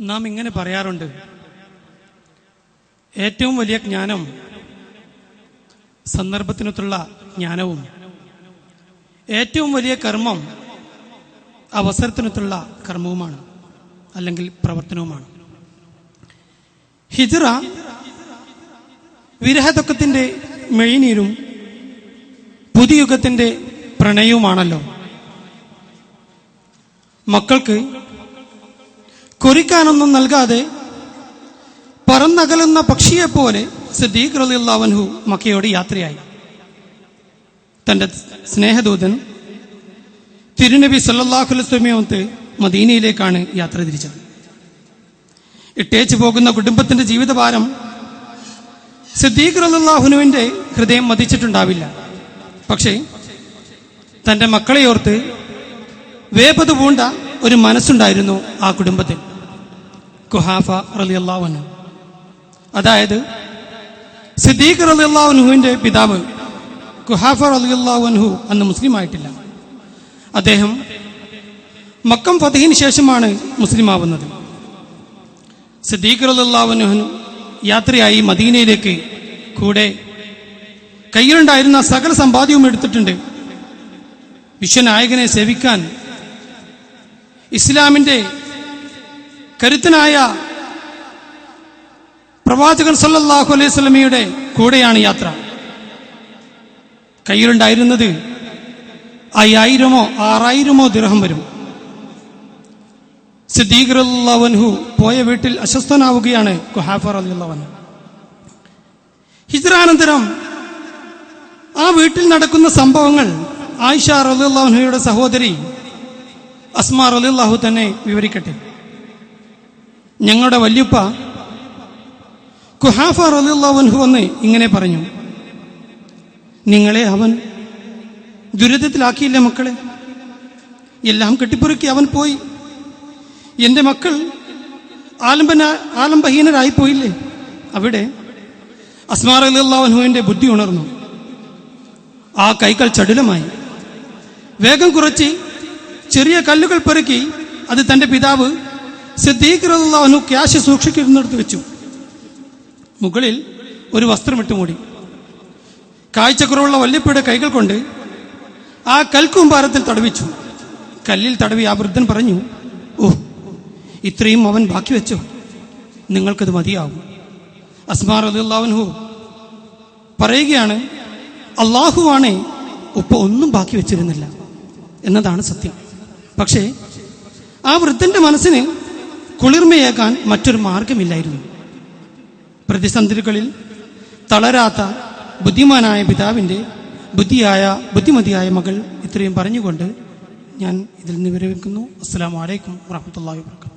നാം ഇങ്ങനെ പറയാറുണ്ട്. ഏറ്റവും വലിയ ജ്ഞാനം സന്ദർഭത്തിനൊത്തുള്ള ജ്ഞാനവും ഏറ്റവും വലിയ കർമ്മം അവസരത്തിനൊത്തുള്ള കർമ്മവുമാണ് അല്ലെങ്കിൽ പ്രവർത്തനവുമാണ്. ഹിജറ വിരഹദുഃഖത്തിന്റെ മെഴിനീരും പുതിയുഗത്തിന്റെ പ്രണയവുമാണല്ലോ. മക്കൾക്ക് കുറിക്കാനൊന്നും നൽകാതെ പറന്നകലുന്ന പക്ഷിയെപ്പോലെ സിദ്ദീഖ് റളിയല്ലാഹു മക്കയോട് യാത്രയായി. തന്റെ സ്നേഹദൂതൻ തിരുനബി സല്ലല്ലാഹു അലൈഹി വസല്ലമയൊത്ത് മദീനയിലേക്കാണ് യാത്ര തിരിച്ചത്. ഇട്ടേച്ചു പോകുന്ന കുടുംബത്തിന്റെ ജീവിതഭാരം സിദ്ദീഖ് റളിയല്ലാഹുനുവിന്റെ ഹൃദയം മതിച്ചിട്ടുണ്ടാവില്ല. പക്ഷേ തന്റെ മക്കളെയോർത്ത് വേപത് പൂണ്ട ഒരു മനസ്സുണ്ടായിരുന്നു ആ കുടുംബത്തിൽ. കുഹാഫ റളിയല്ലാഹുനു അതായത് സിദ്ദീഖ് റളിയല്ലാഹുനുവിന്റെ പിതാവ് കുഹാഫ റളിയല്ലാഹുൻഹു അന്ന് മുസ്ലിം ആയിട്ടില്ല അദ്ദേഹം മക്കം ഫതഹിന് ശേഷമാണ് മുസ്ലിം ആവുന്നത് സിദ്ദീഖ് അള്ളാഹുഹു യാത്രയായി മദീനയിലേക്ക് കൂടെ കയ്യിലുണ്ടായിരുന്ന സകല സമ്പാദ്യവും എടുത്തിട്ടുണ്ട്. വിശ്വനായകനെ സേവിക്കാൻ ഇസ്ലാമിന്റെ കരുത്തനായ പ്രവാചകൻ സല്ലാഹു അലൈഹി സ്വലമിയുടെ കൂടെയാണ് യാത്ര. കയ്യിലുണ്ടായിരുന്നത് അയ്യായിരമോ ആറായിരമോ ദിർഹം വരും. സിദ്ദീഖ്റല്ലാവൻഹു പോയ വീട്ടിൽ അസ്വസ്ഥനാവുകയാണ് കുഹാഫർ അലിയുള്ളവൻ ഹിജ്രാനന്തരം ആ വീട്ടിൽ നടക്കുന്ന സംഭവങ്ങൾ ആയിഷ റലിയുള്ളവൻഹയുടെ സഹോദരി അസ്മാർ അലിയുള്ളാഹു തന്നെ വിവരിക്കട്ടെ. ഞങ്ങളുടെ വല്യുപ്പ കുഹാഫ റലിയുള്ളവൻഹു വന്ന് ഇങ്ങനെ പറഞ്ഞു നിങ്ങളെ അവൻ ദുരിതത്തിലാക്കിയില്ല മക്കളെ? എല്ലാം കെട്ടിപ്പുറുക്കി അവൻ പോയി. എന്റെ മക്കൾ ആലംബന ആലംബഹീനരായി പോയില്ലേ? അവിടെ അസ്മാർ അലിള്ളാഹുവിന്റെ ബുദ്ധി ഉണർന്നു. ആ കൈകൾ ചടുലമായി. വേഗം കുറച്ച് ചെറിയ കല്ലുകൾ പെറുക്കി അത് തന്റെ പിതാവ് സിദ്ദീഖ് റളിയല്ലാഹു ക്യാഷ് സൂക്ഷിക്കുന്നിടത്ത് വെച്ചു. മുകളിൽ ഒരു വസ്ത്രം വസ്ത്രമിട്ട് മൂടി കാഴ്ചക്കുറവുള്ള വല്യപ്പയുടെ കൈകൾ കൊണ്ട് ആ കൽക്കൂമ്പാരത്തിൽ തടവിച്ചു. കല്ലിൽ തടവി ആ വൃദ്ധൻ പറഞ്ഞു ഓ ഇത്രയും അവൻ ബാക്കി വെച്ചോ. നിങ്ങൾക്കത് മതിയാവും. അസ്മാർ അലിഹു പറയുകയാണ് അള്ളാഹുവാണേ ഉപ്പ ഒന്നും ബാക്കി വെച്ചിരുന്നില്ല. എന്നതാണ് സത്യം. പക്ഷേ ആ വൃദ്ധന്റെ മനസ്സിന് കുളിർമയേകാൻ മറ്റൊരു മാർഗമില്ലായിരുന്നു. പ്രതിസന്ധികളിൽ തളരാത്ത ബുദ്ധിമാനായ പിതാവിന്റെ ബുദ്ധിയായ ബുദ്ധിമതിയായ മകൾ ഇത്രയും പറഞ്ഞുകൊണ്ട് ഞാൻ ഇതിൽ നിന്ന് വിരമിക്കുന്നു അസ്സാം വലൈക്കും വാഹമത്തല്ലാ ശുക്ർ